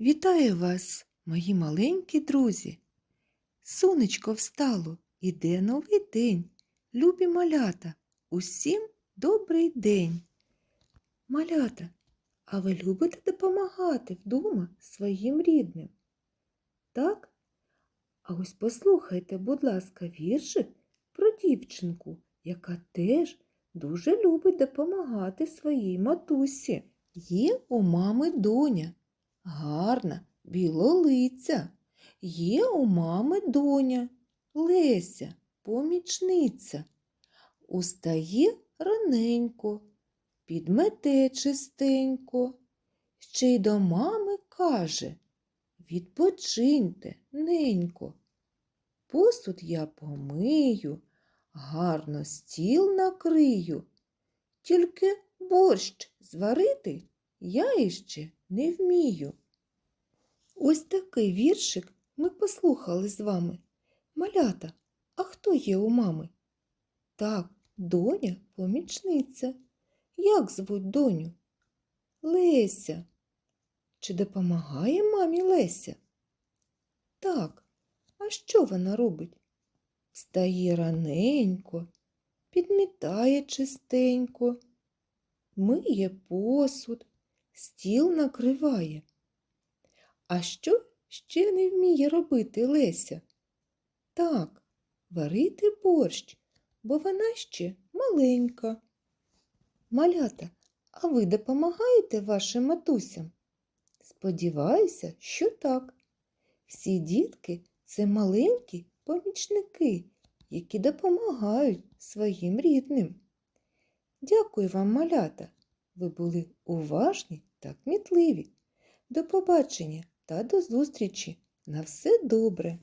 Вітаю вас, мої маленькі друзі. Сонечко встало, іде новий день. Любі малята, усім добрий день. Малята, а ви любите допомагати вдома своїм рідним? Так? А ось послухайте, будь ласка, віршик про дівчинку, яка теж дуже любить допомагати своїй матусі. Є у мами доня, гарна, білолиця. Є у мами доня, Леся, помічниця. Устає раненько, підмете чистенько, ще й до мами каже Відпочиньте, ненько. Посуд я помию, гарно стіл накрию, тільки борщ зварити я іще не вмію. Ось такий віршик ми послухали з вами. Малята, а хто є у мами? Так, доня помічниця. Як звуть доню? Леся. Чи допомагає мамі Леся? Так, а що вона робить? Встає раненько, підмітає чистенько, миє посуд, стіл накриває. А що ще не вміє робити Леся? Так, варити борщ, бо вона ще маленька. Малята, а ви допомагаєте вашим матусям? Сподіваюся, що так. Всі дітки це маленькі помічники, які допомагають своїм рідним. Дякую вам, малята. Ви були уважні та кмітливі. До побачення та до зустрічі. На все добре!